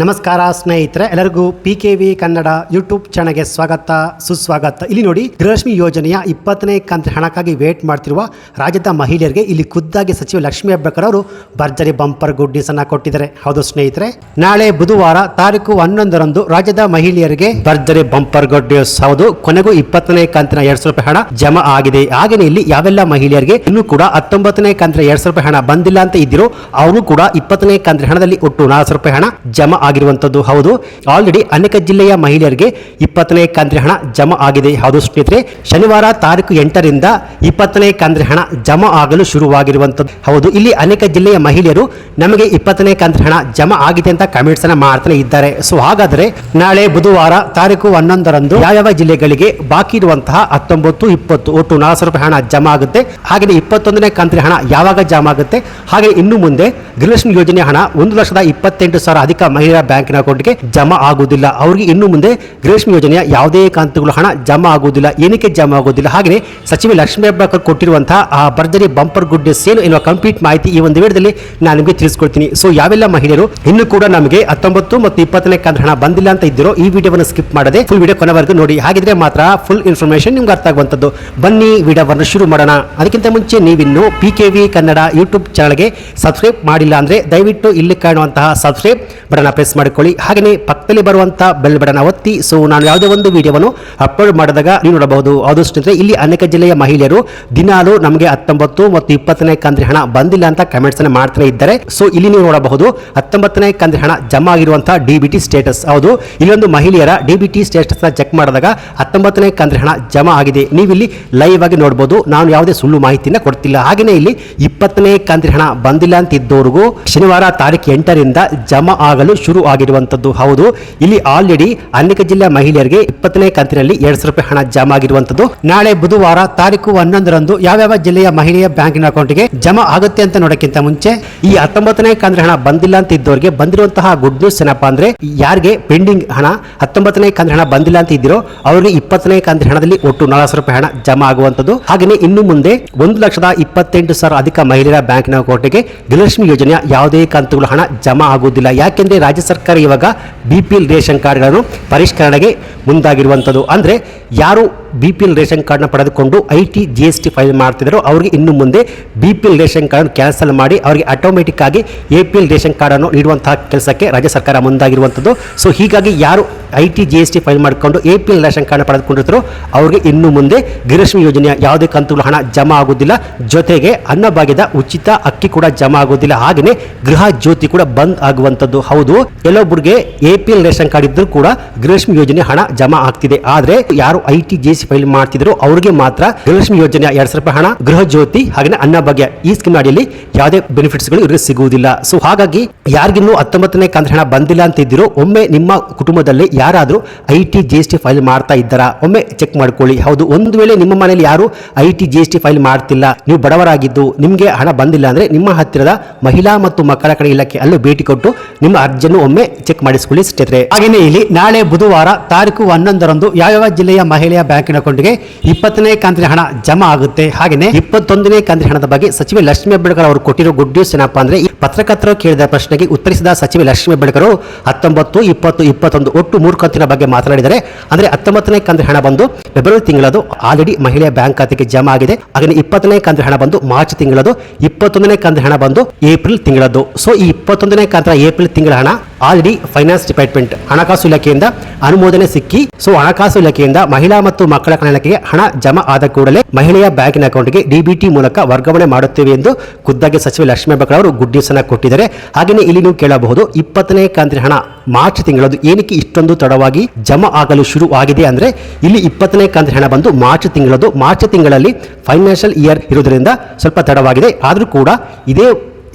ನಮಸ್ಕಾರ ಸ್ನೇಹಿತರೆ, ಎಲ್ಲರಿಗೂ P K V Kannada YouTube ಚಾನಲ್ಗೆ ಸ್ವಾಗತ, ಸುಸ್ವಾಗತ. ಇಲ್ಲಿ ನೋಡಿ ಗೃಹಲಕ್ಷ್ಮಿ ಯೋಜನೆಯ ಇಪ್ಪತ್ತನೇ ಕಂತ ಹಣಕ್ಕಾಗಿ ವೇಟ್ ಮಾಡ್ತಿರುವ ರಾಜ್ಯದ ಮಹಿಳೆಯರಿಗೆ ಇಲ್ಲಿ ಖುದ್ದಾಗಿ ಸಚಿವ ಲಕ್ಷ್ಮಿ ಹೆಬ್ಬಾಳ್ಕರ್ ಅವರು ಭರ್ಜರಿ ಬಂಪರ್ ಗುಡ್ ಅನ್ನ ಕೊಟ್ಟಿದ್ದಾರೆ. ಹೌದು ಸ್ನೇಹಿತರೆ, ನಾಳೆ ಬುಧವಾರ ತಾರೀಕು ಹನ್ನೊಂದರಂದು ರಾಜ್ಯದ ಮಹಿಳೆಯರಿಗೆ ಭರ್ಜರಿ ಬಂಪರ್ ಗುಡ್ ನ್ಯೂಸ್ ಹೌದು, ಕೊನೆಗೂ ಇಪ್ಪತ್ತನೇ ಕಂತಿನ ಎರಡ್ ಸಾವಿರ ರೂಪಾಯಿ ಹಣ ಜಮಾ ಆಗಿದೆ. ಹಾಗೆಯೇ ಇಲ್ಲಿ ಯಾವೆಲ್ಲ ಮಹಿಳೆಯರಿಗೆ ಇನ್ನೂ ಕೂಡ ಹತ್ತೊಂಬತ್ತನೇ ಕಂತಿನ ಎರಡ್ ಸಾವಿರ ರೂಪಾಯಿ ಹಣ ಬಂದಿಲ್ಲ ಅಂತ ಇದ್ದಿರೋ, ಅವರು ಕೂಡ ಇಪ್ಪತ್ತನೇ ಕಂತಿನ ಹಣದಲ್ಲಿ ಒಟ್ಟು ನಾಲ್ಕು ರೂಪಾಯಿ ಹಣ ಜಮಾ ಆಗಿರುವಂತದ್ದು ಹೌದು. ಆಲ್ರೆಡಿ ಅನೇಕ ಜಿಲ್ಲೆಯ ಮಹಿಳೆಯರಿಗೆ ಇಪ್ಪತ್ತನೇ ಕಂದ್ರೆ ಹಣ ಜಮಾ ಆಗಿದೆ. ಹೌದು ಸ್ನೇಹಿತರೆ, ಶನಿವಾರ ತಾರೀಕು ಎಂಟರಿಂದ ಇಪ್ಪತ್ತನೇ ಕಂದ್ರೆ ಹಣ ಜಮಾ ಆಗಲು ಶುರುವಾಗಿರುವಂತದ್ದು ಹೌದು. ಇಲ್ಲಿ ಅನೇಕ ಜಿಲ್ಲೆಯ ಮಹಿಳೆಯರು ನಮಗೆ ಇಪ್ಪತ್ತನೇ ಕಂದ್ರೆ ಹಣ ಜಮಾ ಆಗಿದೆ ಅಂತ ಕಮೆಂಟ್ಸ್ ಅನ್ನ ಮಾಡ್ತಾನೆ ಇದ್ದಾರೆ. ಸೊ ಹಾಗಾದ್ರೆ ನಾಳೆ ಬುಧವಾರ ತಾರೀಕು ಹನ್ನೊಂದರಂದು ಯಾವ್ಯಾವ ಜಿಲ್ಲೆಗಳಿಗೆ ಬಾಕಿ ಇರುವಂತಹ ಹತ್ತೊಂಬತ್ತು, ಇಪ್ಪತ್ತು, ಒಟ್ಟು ನಾಲ್ಕು ರೂಪಾಯಿ ಹಣ ಜಮಾ ಆಗುತ್ತೆ. ಹಾಗೆ ಇಪ್ಪತ್ತೊಂದನೇ ಕಂತ್ರಿ ಹಣ ಯಾವಾಗ ಜಮಾ ಆಗುತ್ತೆ? ಹಾಗೆ ಇನ್ನು ಮುಂದೆ ಗೃಹಲಕ್ಷ್ಮಿ ಯೋಜನೆ ಹಣ ಒಂದು ಲಕ್ಷದ ಇಪ್ಪತ್ತೆಂಟು ಸಾವಿರ ಅಧಿಕ ಮಹಿಳಾ ಬ್ಯಾಂಕಿನ ಅಕೌಂಟ್ಗೆ ಜಮಾ ಆಗುವುದಿಲ್ಲ. ಅವರಿಗೆ ಇನ್ನು ಮುಂದೆ ಗೃಹಲಕ್ಷ್ಮಿ ಯೋಜನೆಯ ಯಾವುದೇ ಕಂತುಗಳು ಹಣ ಜಮಾ ಆಗುವುದಿಲ್ಲ. ಏನಕ್ಕೆ ಜಮಾ ಆಗುವುದಿಲ್ಲ? ಹಾಗೆ ಸಚಿವ ಲಕ್ಷ್ಮೀ ಹೆಬ್ಬಾಳ್ಕರ್ ಕೊಟ್ಟಿರುವಂತಹ, ಆ, ಭರ್ಜರಿ ಬಂಪರ್ ಗುಡ್ ನ್ಯೂಸ್ ಏನು ಎನ್ನುವ ಕಂಪ್ಲೀಟ್ ಮಾಹಿತಿ ಈ ಒಂದು ವಿಡಿಯೋದಲ್ಲಿ ನಾನು ನಿಮಗೆ ತಿಳಿಸ್ಕೊಳ್ತೀನಿ ಸೊ ಯಾವೆಲ್ಲ ಮಹಿಳೆಯರು ಇನ್ನು ಕೂಡ ನಮಗೆ ಹತ್ತೊಂಬತ್ತು ಮತ್ತು ಇಪ್ಪತ್ತನೇ ಕಂತು ಹಣ ಬಂದಿಲ್ಲ ಅಂತ ಇದ್ದಿರೋ ಈ ವಿಡಿಯೋವನ್ನು ಸ್ಕಿಪ್ ಮಾಡದೆ ಫುಲ್ ವಿಡಿಯೋ ಕೊನೆವರೆಗೂ ನೋಡಿ. ಹಾಗಿದ್ರೆ ಮಾತ್ರ ಫುಲ್ ಇನ್ಫಾರ್ಮೇಶನ್ ನಿಮ್ಗೆ ಅರ್ಥ ಆಗುವಂಥದ್ದು. ಬನ್ನಿ ವಿಡಿಯೋವನ್ನು ಶುರು ಮಾಡೋಣ. ಅದಕ್ಕಿಂತ ಮುಂಚೆ ನೀವಿನ್ನು P K V Kannada YouTube ಚಾನಲ್ಗೆ ಸಬ್ಸ್ಕ್ರೈಬ್ ಮಾಡಿಲ್ಲ ಅಂದರೆ ದಯವಿಟ್ಟು ಇಲ್ಲಿ ಕಾಣುವಂತಹ ಸಬ್ಸ್ಕ್ರೈಬ್ ಬಟನ್ ಪ್ರೆಸ್ ಮಾಡಿಕೊಳ್ಳಿ. ಹಾಗೆಯೇ ಪಕ್ಕದಲ್ಲಿ ಬರುವಂತಹ ಬೆಲ್ ಬಟನ್ ಒತ್ತಿ. ಸೊ ನಾನು ಯಾವುದೇ ಒಂದು ವಿಡಿಯೋವನ್ನು ಅಪ್ಲೋಡ್ ಮಾಡಿದಾಗ ನೀವು ನೋಡಬಹುದು. ಆದಷ್ಟು ಸ್ನೇಹಿತರೆ, ಇಲ್ಲಿ ಅನೇಕ ಜಿಲ್ಲೆಯ ಮಹಿಳೆಯರು ದಿನಾಲು ನಮಗೆ ಹತ್ತೊಂಬತ್ತು ಮತ್ತು ಇಪ್ಪತ್ತನೇ ಕಂದ್ರೆ ಹಣ ಬಂದಿಲ್ಲ ಅಂತ ಕಮೆಂಟ್ಸ್ ಅನ್ನು ಮಾಡ್ತಾನೆ ಇದ್ದಾರೆ. ಸೊ ಇಲ್ಲಿ ನೀವು ನೋಡಬಹುದು, ಹತ್ತೊಂಬತ್ತನೇ ಕಂದ್ರೆ ಹಣ ಜಮಾ ಆಗಿರುವಂತಹ ಡಿ ಬಿ ಟಿ ಸ್ಟೇಟಸ್ ಹೌದು ಇಲ್ಲೊಂದು ಮಹಿಳೆಯರ D B T status check ಮಾಡಿದಾಗ ಹತ್ತೊಂಬತ್ತನೇ ಕಂದ್ರೆ ಹಣ ಜಮಾ ಆಗಿದೆ. ನೀವಿಲ್ಲಿ ಲೈವ್ ಆಗಿ ನೋಡಬಹುದು. ನಾನು ಯಾವುದೇ ಸುಳ್ಳು ಮಾಹಿತಿನ ಕೊಡ್ತಿಲ್ಲ. ಹಾಗೆಯೇ ಇಲ್ಲಿ ಇಪ್ಪತ್ತನೇ ಕಂದ್ರೆ ಹಣ ಬಂದಿಲ್ಲ ಅಂತ ಇದ್ದವರಿಗೂ ಶನಿವಾರ ತಾರೀಕು ಎಂಟರಿಂದ ಜಮಾ ಆಗಲು ಆಗಿರುವಂತದ್ದು ಹೌದು, ಇಲ್ಲಿ ಆಲ್ರೆಡಿ ಅನೇಕ ಜಿಲ್ಲಾ ಮಹಿಳೆಯರಿಗೆ ಇಪ್ಪತ್ತನೇ ಕಂತಿನಲ್ಲಿ ಎರಡು ಸಾವಿರ ರೂಪಾಯಿ ಹಣ ಜಮಾ ಆಗಿರುವಂತದ್ದು ನಾಳೆ ಬುಧವಾರ ತಾರೀಕು ಹನ್ನೊಂದರಂದು ಯಾವ್ಯಾವ ಜಿಲ್ಲೆಯ ಮಹಿಳೆಯ ಬ್ಯಾಂಕಿನ ಅಕೌಂಟ್ಗೆ ಜಮಾ ಆಗುತ್ತೆ ಅಂತ ನೋಡಕ್ಕಿಂತ ಮುಂಚೆ, ಈ ಹತ್ತೊಂಬತ್ತನೇ ಕಂತಿನ ಹಣ ಬಂದಿಲ್ಲ ಅಂತ ಇದ್ದವರಿಗೆ ಬಂದಿರುವಂತಹ ಗುಡ್ ನ್ಯೂಸ್ ಏನಪ್ಪಾ ಅಂದ್ರೆ, ಯಾರಿಗೆ ಪೆಂಡಿಂಗ್ ಹಣ, ಹತ್ತೊಂಬತ್ತನೇ ಕಂತಿನ ಹಣ ಬಂದಿಲ್ಲ ಅಂತ ಇದ್ದಿರೋ, ಅವರಿಗೆ ಇಪ್ಪತ್ತನೇ ಕಂತಿನ ಹಣದಲ್ಲಿ ಒಟ್ಟು ನಾಲ್ಕು ಸಾವಿರ ರೂಪಾಯಿ ಹಣ ಜಮಾ ಆಗುವಂತದ್ದು ಹಾಗೆಯೇ ಇನ್ನು ಮುಂದೆ ಒಂದು ಲಕ್ಷದ ಇಪ್ಪತ್ತೆಂಟು ಸಾವಿರ ಅಧಿಕ ಮಹಿಳೆಯರ ಬ್ಯಾಂಕಿನ ಅಕೌಂಟ್ಗೆ ಗೃಹಲಕ್ಷ್ಮಿ ಯೋಜನೆಯ ಯಾವುದೇ ಕಂತುಗಳ ಹಣ ಜಮಾ ಆಗುವುದಿಲ್ಲ. ಯಾಕೆಂದ್ರೆ ರಾಜ್ಯ ಸರ್ಕಾರ ಇವಾಗ ಬಿ ಪಿ ಎಲ್ ರೇಷನ್ ಕಾರ್ಡ್ಗಳನ್ನು ಪರಿಷ್ಕರಣೆಗೆ ಮುಂದಾಗಿರುವಂಥದ್ದು. ಅಂದರೆ ಯಾರು ಬಿ ಪಿ ಎಲ್ ರೇಷನ್ ಕಾರ್ಡ್ನ ಪಡೆದುಕೊಂಡು I T, G S T file ಮಾಡ್ತಿದ್ರು ಅವರಿಗೆ ಇನ್ನು ಮುಂದೆ ಬಿ ಪಿ ಎಲ್ ರೇಷನ್ ಕಾರ್ಡನ್ನು ಕ್ಯಾನ್ಸಲ್ ಮಾಡಿ ಅವರಿಗೆ ಆಟೋಮೆಟಿಕ್ ಆಗಿ ಎ ಪಿ ಎಲ್ ರೇಷನ್ ಕಾರ್ಡನ್ನು ನೀಡುವಂತಹ ಕೆಲಸಕ್ಕೆ ರಾಜ್ಯ ಸರ್ಕಾರ ಮುಂದಾಗಿರುವಂಥದ್ದು. ಸೊ ಹೀಗಾಗಿ ಯಾರು I T, G S T file ಮಾಡಿಕೊಂಡು ಎ ಪಿ ಎಲ್ ರೇಷನ್ ಕಾರ್ಡ್ನ ಪಡೆದುಕೊಂಡಿರ್ತಾರೋ ಅವರಿಗೆ ಇನ್ನು ಮುಂದೆ ಗೃಹಲಕ್ಷ್ಮಿ ಯೋಜನೆಯ ಯಾವುದೇ ಕಂತುಗಳು ಹಣ ಜಮಾ ಆಗುವುದಿಲ್ಲ. ಜೊತೆಗೆ ಅನ್ನಭಾಗ್ಯದ ಉಚಿತ ಅಕ್ಕಿ ಕೂಡ ಜಮಾ ಆಗುವುದಿಲ್ಲ. ಹಾಗೆಯೇ ಗೃಹ ಜ್ಯೋತಿ ಕೂಡ ಬಂದ್ ಆಗುವಂಥದ್ದು. ಹೌದು. ಕೆಲವೊಬ್ಬರಿಗೆ A P L ration card ಇದ್ದರೂ ಕೂಡ ಗೃಹಲಕ್ಷ್ಮಿ ಯೋಜನೆ ಹಣ ಜಮಾ ಆಗ್ತಿದೆ. ಆದ್ರೆ ಯಾರು ಐ ಟಿ ಜೆ ಫೈಲ್ ಮಾಡ್ತಿದ್ರು ಅವರಿಗೆ ಮಾತ್ರ ಗೃಹಲಕ್ಷ್ಮಿ ಯೋಜನೆ ಎರಡ್ ಸಾವಿರ ರೂಪಾಯಿ ಹಣ, ಗೃಹ ಜ್ಯೋತಿ ಹಾಗೆ ಅನ್ನಭಾಗ್ಯ ಈ ಸ್ಕೀಮ್ ಅಡಿಯಲ್ಲಿ ಯಾವುದೇ ಬೆನಿಫಿಟ್ಸ್ಗಳು ಇವರಿಗೆ ಸಿಗುವುದಿಲ್ಲ. ಸೊ ಹಾಗಾಗಿ ಯಾರಿಗಿನ್ನೂ ಹತ್ತೊಂಬತ್ತನೇ ಕಂತ ಹಣ ಬಂದಿಲ್ಲ ಅಂತ ಇದ್ದಿರೋ, ಒಮ್ಮೆ ನಿಮ್ಮ ಕುಟುಂಬದಲ್ಲಿ ಯಾರಾದರೂ I T G S T file ಮಾಡ್ತಾ ಇದ್ದಾರಾ, ಒಮ್ಮೆ ಚೆಕ್ ಮಾಡ್ಕೊಳ್ಳಿ. ಹೌದು, ಒಂದು ವೇಳೆ ನಿಮ್ಮ ಮನೆಯಲ್ಲಿ ಯಾರು I T G S T file ಮಾಡ್ತಿಲ್ಲ, ನೀವು ಬಡವರಾಗಿದ್ದು, ನಿಮಗೆ ಹಣ ಬಂದಿಲ್ಲ ಅಂದ್ರೆ ನಿಮ್ಮ ಹತ್ತಿರದ ಮಹಿಳಾ ಮತ್ತು ಮಕ್ಕಳ ಕಡೆ ಇಲಾಖೆ ಅಲ್ಲೂ ಭೇಟಿ ಕೊಟ್ಟು ನಿಮ್ಮ ಅರ್ಜಿಯನ್ನು ಒಮ್ಮೆ ಚೆಕ್ ಮಾಡಿಸಿಕೊಳ್ಳಿ. ಸ್ನೇಹಿತರೆ ಹಾಗೆಯೇ ಇಲ್ಲಿ ನಾಳೆ ಬುಧವಾರ ತಾರೀಕು ಹನ್ನೊಂದರಂದು ಯಾವ್ಯಾವ ಜಿಲ್ಲೆಯ ಮಹಿಳೆಯ ಬ್ಯಾಂಕಿನ ಅಕೌಂಟ್ಗೆ ಇಪ್ಪತ್ತನೇ ಕಂತಿನ ಹಣ ಜಮಾ ಆಗುತ್ತೆ? ಹಾಗೆಯೇ ಇಪ್ಪತ್ತೊಂದನೇ ಕಂತಿನ ಹಣದ ಬಗ್ಗೆ ಸಚಿವೆ ಲಕ್ಷ್ಮೀ ಹೆಬ್ಬಾಳ್ಕರ್ ಅವರು ಕೊಟ್ಟಿರೋ ಗುಡ್ ನ್ಯೂಸ್ ಏನಪ್ಪಾ ಅಂದ್ರೆ ಪತ್ರಕರ್ತರು ಕೇಳಿದ ಪ್ರಶ್ನೆಗೆ ಉತ್ತರಿಸಿದ ಸಚಿವೆ ಲಕ್ಷ್ಮೀ ಹೆಬ್ಬಾಳ್ಕರ್ ಹತ್ತೊಂಬತ್ತು, ಇಪ್ಪತ್ತು, ಇಪ್ಪತ್ತೊಂದು ಒಟ್ಟು ಮೂರು ಕಂತಿನ ಬಗ್ಗೆ ಮಾತನಾಡಿದರೆ, ಅಂದ್ರೆ ಹತ್ತೊಂಬತ್ತನೇ ಕಂತಿನ ಹಣ ಬಂದು ಫೆಬ್ರವರಿ ತಿಂಗಳದು ಆಲ್ರೆಡಿ ಮಹಿಳೆಯ ಬ್ಯಾಂಕ್ ಖಾತೆಗೆ ಜಮಾ ಆಗಿದೆ. ಹಾಗೆ ಇಪ್ಪತ್ತನೇ ಕಂತಿನ ಹಣ ಬಂದು ಮಾರ್ಚ್ ತಿಂಗಳದು, ಇಪ್ಪತ್ತೊಂದನೇ ಕಂತಿನ ಹಣ ಬಂದು ಏಪ್ರಿಲ್ ತಿಂಗಳದು. ಸೊ ಈ ಇಪ್ಪತ್ತೊಂದನೇ ಕಂತಿನ ಏಪ್ರಿಲ್ ತಿಂಗಳ ಹಣ ಆಲ್ರೆಡಿ ಫೈನಾನ್ಸ್ ಡಿಪಾರ್ಟ್ಮೆಂಟ್ ಹಣಕಾಸು ಇಲಾಖೆಯಿಂದ ಅನುಮೋದನೆ ಸಿಕ್ಕಿ, ಸೊ ಹಣಕಾಸು ಇಲಾಖೆಯಿಂದ ಮಹಿಳಾ ಮತ್ತು ಮಕ್ಕಳ ಕಲ್ಯಾಣ ಇಲಾಖೆಗೆ ಹಣ ಜಮಾ ಆದ ಕೂಡಲೇ ಮಹಿಳೆಯ ಬ್ಯಾಂಕಿನ ಅಕೌಂಟ್ಗೆ ಡಿಬಿಟಿ ಮೂಲಕ ವರ್ಗಾವಣೆ ಮಾಡುತ್ತೇವೆ ಎಂದು ಖುದ್ದಾಗಿ ಸಚಿವ ಲಕ್ಷ್ಮೀ ಬಕ್ಕಳ ಅವರು ಗುಡ್ ನ್ಯೂಸ್ ಅನ್ನು ಕೊಟ್ಟಿದ್ದಾರೆ. ಹಾಗೆಯೇ ಇಲ್ಲಿ ನೀವು ಕೇಳಬಹುದು, ಇಪ್ಪತ್ತನೇ ಕಂತಿನ ಹಣ ಮಾರ್ಚ್ ತಿಂಗಳದು ಏನಕ್ಕೆ ಇಷ್ಟೊಂದು ತಡವಾಗಿ ಜಮಾ ಆಗಲು ಶುರು ಆಗಿದೆ ಅಂದ್ರೆ ಇಲ್ಲಿ ಇಪ್ಪತ್ತನೇ ಕಂತಿನ ಹಣ ಬಂದು ಮಾರ್ಚ್ ತಿಂಗಳದು ಮಾರ್ಚ್ ತಿಂಗಳಲ್ಲಿ ಫೈನಾನ್ಷಿಯಲ್ ಇಯರ್ ಇರುವುದರಿಂದ ಸ್ವಲ್ಪ ತಡವಾಗಿದೆ. ಆದರೂ ಕೂಡ ಇದೇ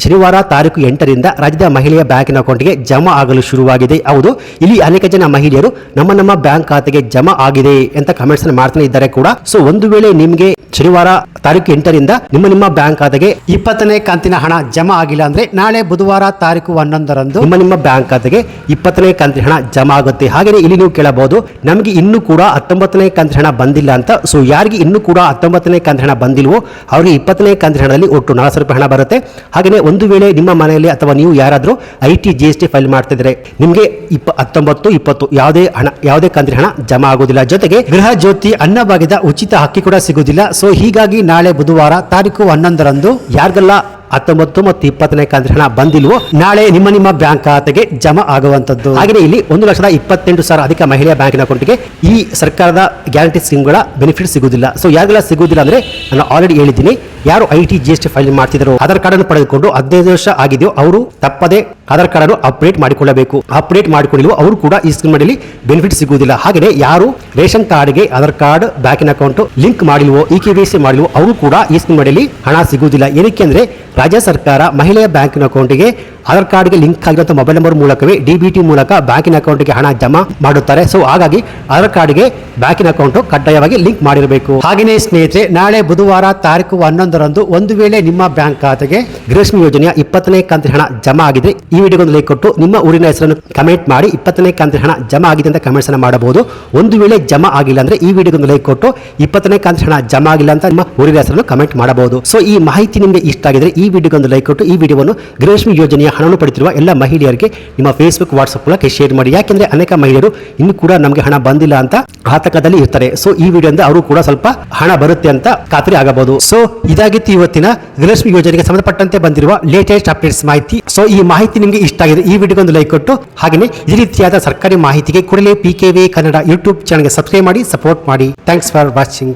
ಶನಿವಾರ ತಾರೀಕು ಎಂಟರಿಂದ ರಾಜ್ಯದ ಮಹಿಳೆಯ ಬ್ಯಾಂಕಿನ ಅಕೌಂಟ್ಗೆ ಜಮಾ ಆಗಲು ಶುರುವಾಗಿದೆ. ಹೌದು, ಇಲ್ಲಿ ಅನೇಕ ಜನ ಮಹಿಳೆಯರು ನಮ್ಮ ನಮ್ಮ ಬ್ಯಾಂಕ್ ಖಾತೆಗೆ ಜಮಾ ಆಗಿದೆ ಅಂತ ಕಮೆಂಟ್ಸ್ ಮಾಡ್ತಾನೆ ಇದ್ದಾರೆ ಕೂಡ. ಸೊ ಒಂದು ವೇಳೆ ನಿಮಗೆ ಶನಿವಾರ ತಾರೀಕು ಎಂಟರಿಂದ ನಿಮ್ಮ ನಿಮ್ಮ ಬ್ಯಾಂಕ್ ಖಾತೆಗೆ ಇಪ್ಪತ್ತನೇ ಕಂತಿನ ಹಣ ಜಮಾ ಆಗಿಲ್ಲ ಅಂದ್ರೆ ನಾಳೆ ಬುಧವಾರ ತಾರೀಕು ಹನ್ನೊಂದರಂದು ನಿಮ್ಮ ನಿಮ್ಮ ಬ್ಯಾಂಕ್ ಖಾತೆಗೆ ಇಪ್ಪತ್ತನೇ ಕಂತಿನ ಹಣ ಜಮಾ ಆಗುತ್ತೆ. ಹಾಗೆಯೇ ಇಲ್ಲಿ ನೀವು ಕೇಳಬಹುದು, ನಮಗೆ ಇನ್ನೂ ಕೂಡ ಹತ್ತೊಂಬತ್ತನೇ ಕಂತಿನ ಹಣ ಬಂದಿಲ್ಲ ಅಂತ. ಸೊ ಯಾರಿಗೆ ಇನ್ನೂ ಕೂಡ ಹತ್ತೊಂಬತ್ತನೇ ಕಂತಿನ ಹಣ ಬಂದಿಲ್ವೋ, ಅವರಿಗೆ ಇಪ್ಪತ್ತನೇ ಕಂತಿನ ಹಣದಲ್ಲಿ ಒಟ್ಟು ನಾಲ್ಕು ರೂಪಾಯಿ ಹಣ ಬರುತ್ತೆ. ಹಾಗೆಯೇ ಒಂದು ವೇಳೆ ನಿಮ್ಮ ಮನೆಯಲ್ಲಿ ಅಥವಾ ನೀವು ಯಾರಾದರೂ I T, G S T file ಮಾಡ್ತಿದ್ರೆ, ನಿಮಗೆ ಇಪ್ಪ, ಹತ್ತೊಂಬತ್ತು, ಇಪ್ಪತ್ತು ಯಾವುದೇ ಹಣ, ಯಾವುದೇ ಕಂತಿನ ಹಣ ಜಮಾ ಆಗೋದಿಲ್ಲ. ಜೊತೆಗೆ ಗೃಹ ಜ್ಯೋತಿ ಅನ್ನಭಾಗ್ಯದ ಉಚಿತ ಹಕ್ಕಿ ಕೂಡ ಸಿಗುವುದಿಲ್ಲ. ಸೊ ಹೀಗಾಗಿ ನಾಳೆ ಬುಧವಾರ ತಾರೀಕು ಹನ್ನೊಂದರಂದು ಯಾರಿಗೆಲ್ಲ ಹತ್ತೊಂಬತ್ತು ಮತ್ತು ಇಪ್ಪತ್ತನೇ ಕಂತಿನ ಹಣ ಬಂದಿಲ್ವೋ ನಾಳೆ ನಿಮ್ಮ ನಿಮ್ಮ ಬ್ಯಾಂಕ್ ಖಾತೆಗೆ ಜಮಾ ಆಗುವಂತದ್ದು ಹಾಗೆ ಇಲ್ಲಿ ಒಂದು ಲಕ್ಷದ ಇಪ್ಪತ್ತೆಂಟು ಸಾವಿರ ಅಧಿಕ ಮಹಿಳೆಯ ಬ್ಯಾಂಕಿನ ಅಕೌಂಟ್ಗೆ ಈ ಸರ್ಕಾರದ ಗ್ಯಾರಂಟಿ ಸ್ಕೀಮ್ಗಳ ಬೆನಿಫಿಟ್ ಸಿಗುವುದಿಲ್ಲ. ಸೊ ಯಾರಿಗೆಲ್ಲ ಸಿಗುವುದಿಲ್ಲ ಅಂದ್ರೆ ನಾನು ಆಲ್ರೆಡಿ ಹೇಳಿದ್ದೀನಿ. ಯಾರು I T G S T file ಮಾಡ್ತಿದ್ರು ಆಧಾರ್ ಕಾರ್ಡ್ ಅನ್ನು ಪಡೆದುಕೊಂಡು ಹದಿನೈದು ವರ್ಷ ಆಗಿದೆಯೋ, ಅವರು ತಪ್ಪದೆ ಆಧಾರ್ ಕಾರ್ಡ್ ಅನ್ನು ಅಪ್ಡೇಟ್ ಮಾಡಿಕೊಳ್ಳಬೇಕು. ಅಪ್ಡೇಟ್ ಮಾಡಿಕೊಂಡಿಲ್ಲ ಅವರು ಕೂಡ ಈ ಸ್ಕೀಮ್ ಅಡಿಯಲ್ಲಿ ಬೆನಿಫಿಟ್ ಸಿಗುವುದಿಲ್ಲ. ಹಾಗೆಯೇ ಯಾರು ರೇಷನ್ ಕಾರ್ಡ್ಗೆ ಆಧಾರ್ ಕಾರ್ಡ್ ಬ್ಯಾಂಕಿನ ಅಕೌಂಟ್ ಲಿಂಕ್ ಮಾಡಿಲ್ವೋ ಇ ಕೆ ಸಿ ಮಾಡಿಲ್ವೋ, ಅವರು ಕೂಡ ಈ ಸ್ಕೀಮ್ ಅಡಿಯಲ್ಲಿ ಹಣ ಸಿಗುವುದಿಲ್ಲ. ಏನಕ್ಕೆ ಅಂದರೆ ರಾಜ್ಯ ಸರ್ಕಾರ ಮಹಿಳೆಯ ಬ್ಯಾಂಕಿನ ಅಕೌಂಟ್ಗೆ ಆಧಾರ್ ಕಾರ್ಡ್ಗೆ ಲಿಂಕ್ ಆಗಿರುವಂತಹ ಮೊಬೈಲ್ ನಂಬರ್ ಮೂಲಕವೇ ಡಿ ಬಿ ಟಿ ಮೂಲಕ ಬ್ಯಾಂಕಿನ ಅಕೌಂಟ್ಗೆ ಹಣ ಜಮಾ ಮಾಡುತ್ತಾರೆ. ಸೊ ಹಾಗಾಗಿ ಆಧಾರ್ ಕಾರ್ಡ್ಗೆ ಬ್ಯಾಂಕಿನ ಅಕೌಂಟ್ ಕಡ್ಡಾಯವಾಗಿ ಲಿಂಕ್ ಮಾಡಿರಬೇಕು. ಹಾಗೆಯೇ ಸ್ನೇಹಿತರೆ, ನಾಳೆ ಬುಧವಾರ ತಾರೀಕು ಹನ್ನೊಂದರಂದು ಒಂದು ವೇಳೆ ನಿಮ್ಮ ಬ್ಯಾಂಕ್ ಖಾತೆಗೆ ಗೃಹಲಕ್ಷ್ಮಿ ಯೋಜನೆಯ ಇಪ್ಪತ್ತನೇ ಕಂತಿನ ಹಣ ಜಮಾ ಆಗಿದೆ ವಿಡಿಯೋಗೊಂದು ಲೈಕ್ ಕೊಟ್ಟು ನಿಮ್ಮ ಊರಿನ ಹೆಸರನ್ನು ಕಮೆಂಟ್ ಮಾಡಿ. ಇಪ್ಪತ್ತನೇ ಕಾಂತಿ ಹಣ ಜಮಾ ಆಗಿದೆ ಅಂತ ಕಮೆಂಟ್ಸ್ ಅನ್ನು ಮಾಡಬಹುದು. ಒಂದು ವೇಳೆ ಜಮಾ ಆಗಿಲ್ಲ ಅಂದ್ರೆ ಈ ವಿಡಿಯೋಗೊಂದು ಲೈಕ್ ಕೊಟ್ಟು ಇಪ್ಪತ್ತನೇ ಕಾಂತಿ ಹಣ ಜಮಾ ಆಗಿಲ್ಲ ಅಂತ ನಿಮ್ಮ ಊರಿನ ಹೆಸರನ್ನು ಕಮೆಂಟ್ ಮಾಡಬಹುದು. ಸೊ ಈ ಮಾಹಿತಿ ನಿಮಗೆ ಇಷ್ಟ ಆಗಿದ್ರೆ ಈ ವಿಡಿಯೋಗೊಂದು ಲೈಕ್ ಕೊಟ್ಟು ಈ ವಿಡಿಯೋವನ್ನು ಗೃಹಲಕ್ಷ್ಮಿ ಯೋಜನೆಯ ಹಣವನ್ನು ಪಡೆದಿರುವ ಎಲ್ಲ ಮಹಿಳೆಯರಿಗೆ ನಿಮ್ಮ ಫೇಸ್ಬುಕ್ ವಾಟ್ಸ್ಆಪ್ ಮೂಲಕ ಶೇರ್ ಮಾಡಿ. ಯಾಕೆಂದ್ರೆ ಅನೇಕ ಮಹಿಳೆಯರು ಇನ್ನು ಕೂಡ ನಮಗೆ ಹಣ ಬಂದಿಲ್ಲ ಅಂತ ಆತಂಕದಲ್ಲಿ ಇರ್ತಾರೆ. ಸೊ ಈ ವಿಡಿಯೋದಿಂದ ಅವರು ಕೂಡ ಸ್ವಲ್ಪ ಹಣ ಬರುತ್ತೆ ಅಂತ ಖಾತ್ರಿ ಆಗಬಹುದು. ಸೊ ಇದಾಗಿತ್ತು ಇವತ್ತಿನ ಗೃಹಲಕ್ಷ್ಮಿ ಯೋಜನೆಗೆ ಸಂಬಂಧಪಟ್ಟಂತೆ ಬಂದಿರುವ ಲೇಟೆಸ್ಟ್ ಅಪ್ಡೇಟ್ಸ್ ಮಾಹಿತಿ. ಸೊ ಈ ಮಾಹಿತಿ ನಿಮಗೆ ಇಷ್ಟ ಆಗಿದೆ ಈ ವಿಡಿಯೋಗೊಂದು ಲೈಕ್ ಕೊಟ್ಟು ಹಾಗೆಯೇ ಈ ರೀತಿಯಾದ ಸರ್ಕಾರಿ ಮಾಹಿತಿಗೆ ಕೂಡಲೇ P K V Kannada YouTube ಚಾನಲ್ಗೆ ಸಬ್ಸ್ಕ್ರೈಬ್ ಮಾಡಿ ಸಪೋರ್ಟ್ ಮಾಡಿ. Thanks for watching